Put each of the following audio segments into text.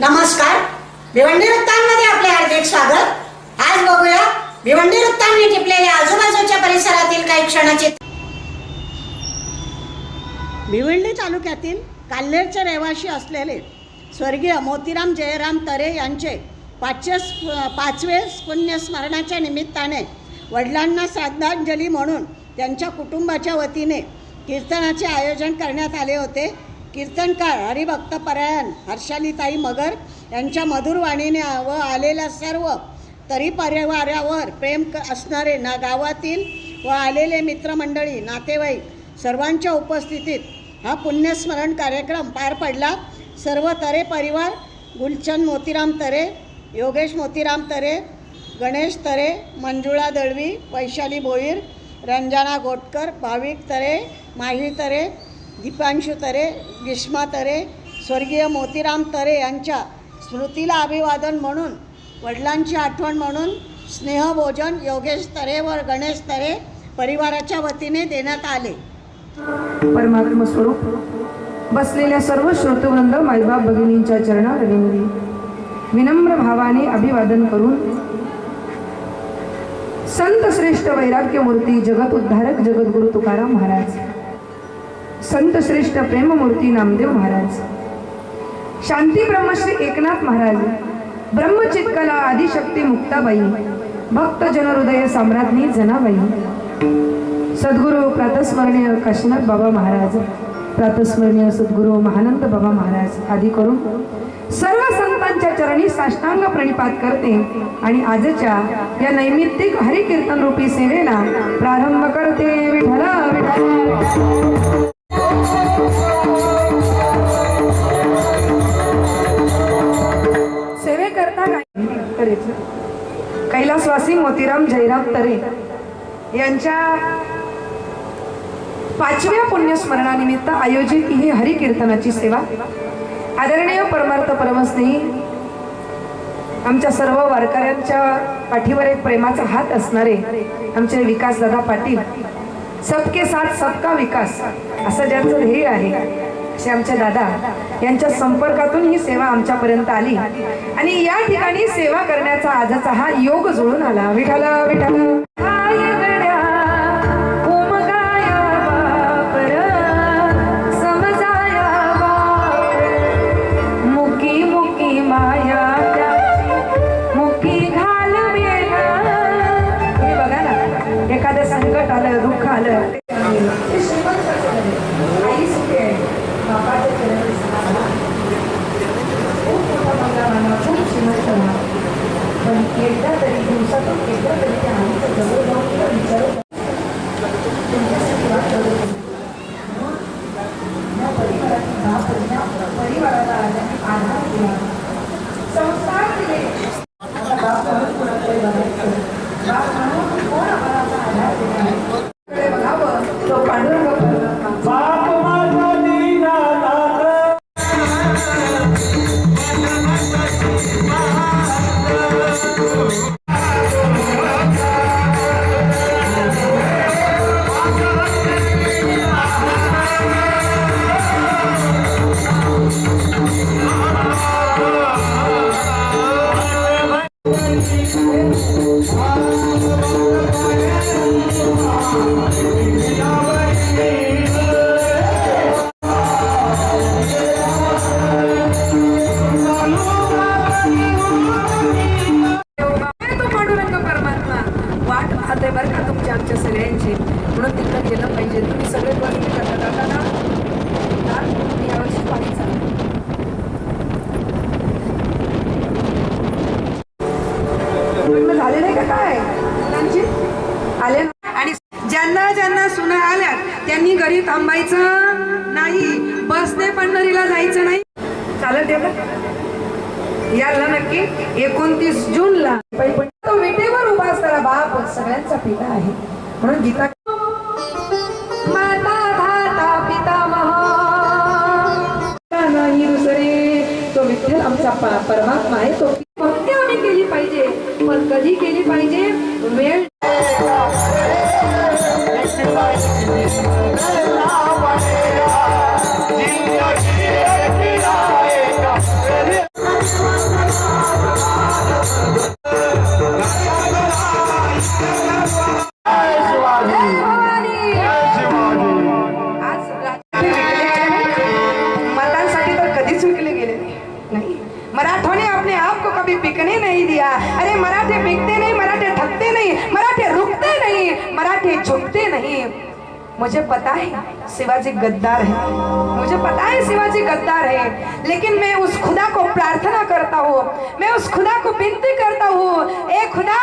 नमस्कार. भिवंडी वृत्तांमध्ये आपले हार्दिक स्वागत. आज बघूया भिवंडी वृत्तांनी टिपलेल्या आजूबाजूच्या परिसरातील काही क्षणाचे भिवंडी तालुक्यातील काल्हेरचे रहिवासी असलेले स्वर्गीय मोतीराम जयराम तरे यांचे पाचशे पाचवे पुण्यस्मरणाच्या निमित्ताने वडिलांना श्रद्धांजली म्हणून त्यांच्या कुटुंबाच्या वतीने कीर्तनाचे आयोजन करण्यात आले होते. कीर्तनकार हरिभक्त परायण हर्षालीताई मगर यांच्या मधुर वाणीने व आलेल्या सर्व तरी परिवारावर प्रेम क असणारे ना गावातील व आलेले मित्रमंडळी नातेवाईक सर्वांच्या उपस्थितीत हा पुण्यस्मरण कार्यक्रम पार पडला. सर्व तरे परिवार गुलचंद मोतीराम तरे योगेश मोतीराम तरे गणेश तरे मंजुळा दळवी वैशाली भोईर रंजना गोटकर भाविक तरे माही तरे दीपांशू तरे ग्रीष्मा तरे स्वर्गीय मोतीराम तरे यांच्या स्मृतीला अभिवादन म्हणून वडिलांची आठवण म्हणून स्नेहभोजन योगेश तरे व गणेश तरे परिवाराच्या वतीने देण्यात आले. परमात्म स्वरूप बसलेल्या सर्व श्रोतवृंद माईबाप भगिनींच्या चरणावर विनवी विनम्र भावाने अभिवादन करून संत श्रेष्ठ वैराग्य मूर्ती जगत उद्धारक जगद्गुरु तुकाराम महाराज. संत श्रेष्ठ प्रेममूर्ती नामदेव महाराज. शांती ब्रह्मश्री एकनाथ महाराज ब्रह्मचितकला आदिशक्ती मुक्ताबाई भक्त जनहृदय साम्राज्ञी जनाबाई. सद्गुरू प्रातस्मरणीय काशीनाथ बाबा महाराज प्रातस्मरणीय सद्गुरू महानंद बाबा महाराज आदी करून सर्व संतांच्या चरणी साष्टांग प्रणिपात करते आणि आजच्या या नैमित्तिक हरिकीर्तन रूपी सेवेला प्रारंभ करते. विठला विठला करता काय? कैलासवासी मोतीराम जयराम तरे यांच्या पाचव्या पुण्यस्मरणानिमित्त आयोजित ही हरिकीर्तनाची सेवा. आदरणीय परमार्थ परमस्नेही आमच्या सर्व वारकऱ्यांच्या पाठीवर एक प्रेमाचा हात असणारे आमचे विकासदादा पाटील सबके साथ सबका विकास असं ज्यांचं ध्येय आहे. श्यामच्या दादा यांच्या संपर्कातून ही सेवा आमच्यापर्यंत आली. आणि या ठिकाणी सेवा करण्याचा आजचा हा योग जुळून आला. विठाला विठाला आले नाही का काय? मुलांची? आले ना? आणि ज्यांना ज्यांना सुना आल्या त्यांनी घरी थांबायचं नाही. बसने पंढरीला जायचं नाही. चालत येतं याला नक्की एकोणतीस जूनला तो विटेवर उभा असताना बाप सगळ्यांचा पिता आहे. म्हणून गीता माता धाता पिता महा नाही दुसरे तो विठ्ठल आमचा परमात्मा आहे. तो भक्ती आम्ही केली पाहिजे? कधी केली पाहिजे वेळ Yeah. मुझे पता है शिवाजी गद्दार है। मुझे पता है शिवाजी गद्दार है। लेकिन मैं उस खुदा को प्रार्थना करता हूँ। मैं उस खुदा को विनती करता हूँ, ए खुदा,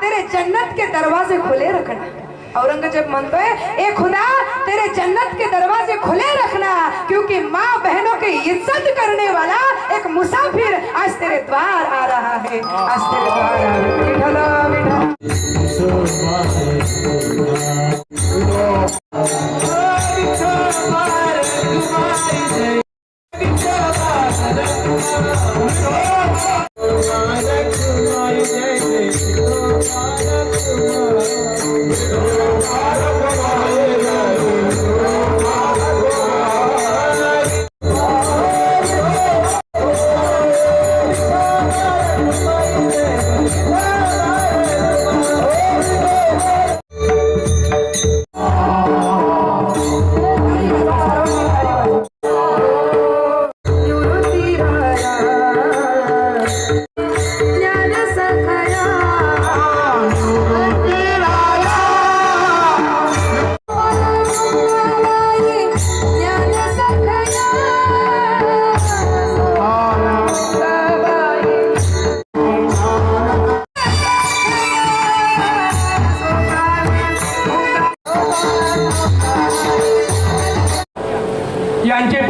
तेरे जन्नत के दरवाजे खुले रखना। औरंगज़ेब म्हणतोय ए खुदा, तेरे जन्नत के दरवाजे खुले रखना, क्योंकि माँ बहनों की इज़्ज़त करने वाला एक मुसाफिर आज तेरे द्वार आ रहा है। आज तेरे द्वार आ रहा निवृत्ती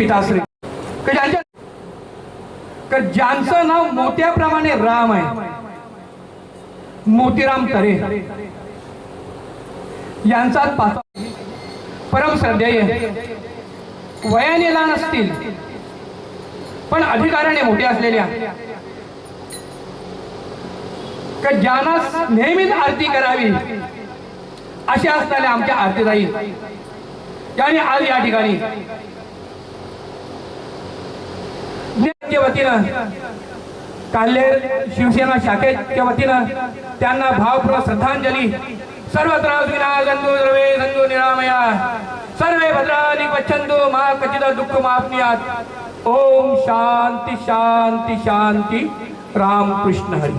यांचे पिताश्री ज्यांच्या ज्यांचं नाव मोत्याप्रमाणे राम आहे. मोतीराम तरे. यांचा पाच परम श्रद्धेय. वयाने लहान असतील पण अधिकाराने मोठे असलेल्या. क ज्यांना नेहमीच आरती करावी अशा असणाऱ्या आमच्या आरतीदाई. यांनी आज या ठिकाणी वतीनं काल्हेर शिवसेना शाखेच्या वतीनं त्यांना भावपूर्ण श्रद्धांजली. सर्वत्र विना गंधू द्रवे गंधू निरामया. सर्वे भद्रानी पच्छंदू मा कचित दुःख मापनियात ओम शांती शांती शांती. राम कृष्ण हरी.